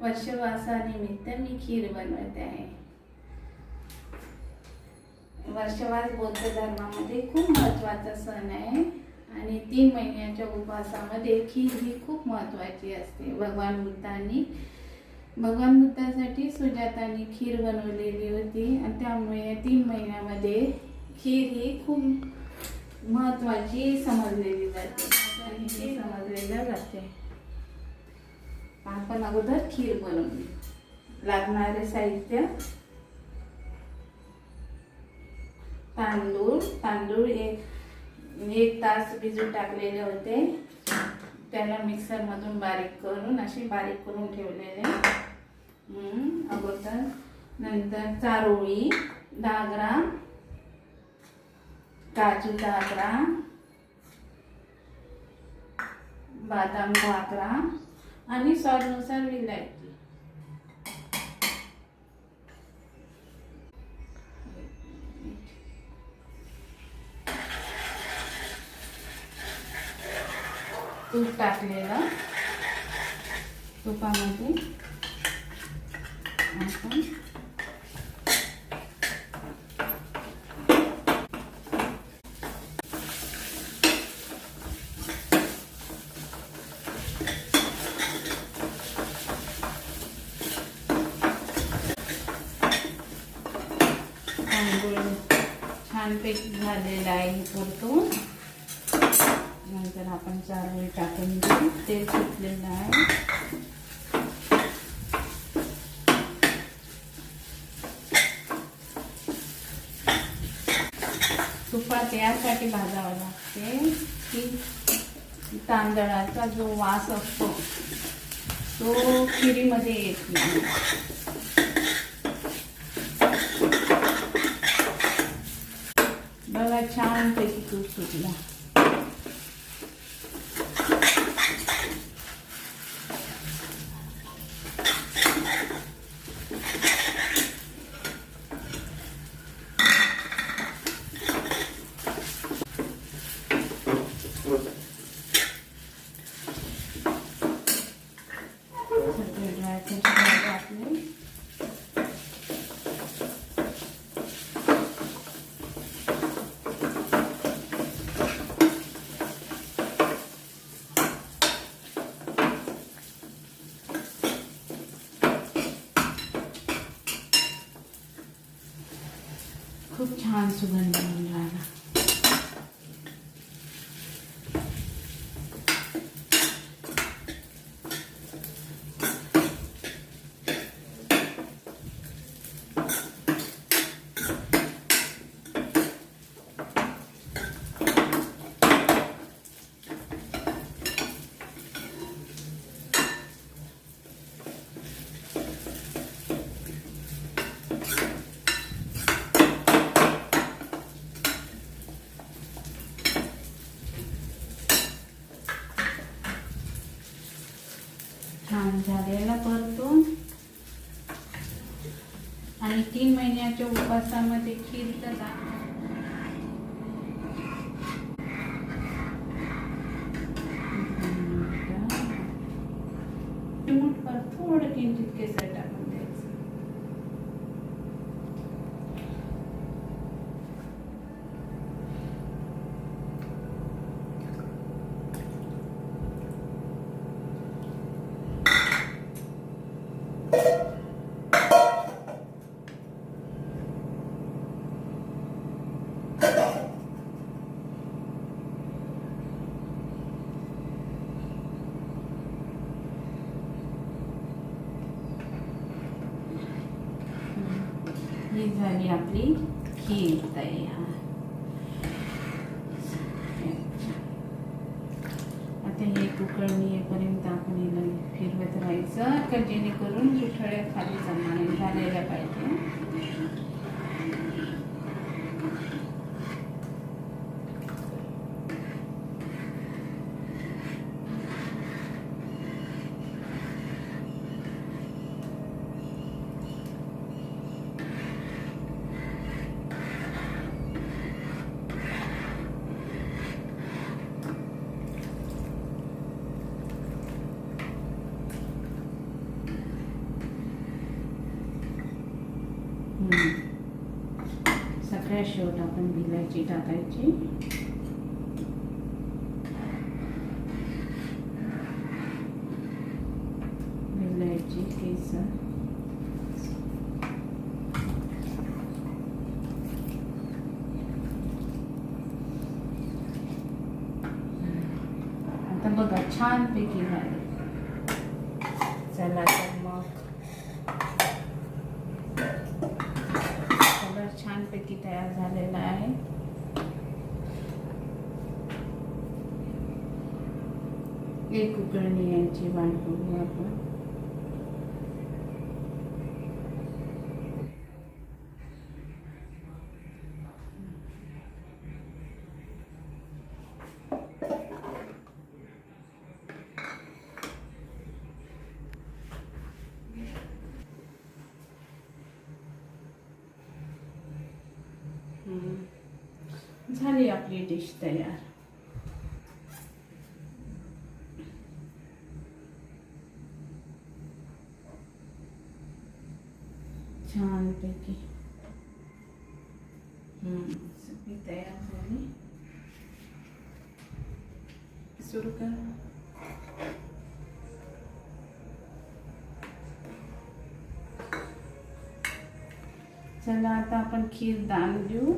वर्षवासानिमित्त मी खीर बनवत आहे. वर्षवास बौद्ध धर्मामध्ये खूप महत्त्वाचा सण आहे आणि तीन महिन्याच्या उपवासामध्ये खीर ही खूप महत्त्वाची असते. भगवान बुद्धांनी भगवान बुद्धासाठी सुजातानी खीर बनवलेली होती आणि त्यामुळे तीन महिन्यामध्ये खीर ही खूप महत्त्वाची समजलेली जाते आणि हे समजलेलं जाते आपण अगोदर खीर बनवून लागणारे साहित्य. तांदूळ तांदूळ एक एक तास भिजून टाकलेले होते. त्याला मिक्सरमधून बारीक करून असे बारीक करून ठेवलेले. अगोदर नंतर चारोळी दहा ग्राम. काजू दहा ग्राम. बदाम दहा ग्राम. आणि स्वादनुसार विलायची तूप टाकलेलं. तुपामध्ये आपण तांदूळ छानपैकी झालेला आहे परतून. नंतर आपण चारोळी टाकून घेऊ. तेल सुटलेलं आहे. तुपात यासाठी भाजावं लागते. की तांदळाचा जो वास असतो तो खिरीमध्ये येत नाही. बघा छान पैकी तूप सुटला खूप छान सुगंध येऊन राहिला. छान झालेला परतून आणि तीन महिन्याच्या उपवासामध्ये खीर तर थोडं किंचित केसर टाकून द्यायचं ही झाली आपली खीर तयार आता हे उकळणी येईपर्यंत आपण हिला फिरवत राहायचं. का जेणेकरून पिठळ्या खाली जमा झालेल्या पाहिजे. सगळ्या शेवट आपण भिलायची टाकायची. भिलायची केसर. आता बघा छानपैकी झाले. चला तर मग. छानपैकी तयार झालेला आहे? एक उकळणी यांची वाट बघू आपण. झाली आपली डिश तयार। छानपैकी हम्म, सगळी तयार झाली सुरू कर। चला आता आपण खीर दान देऊ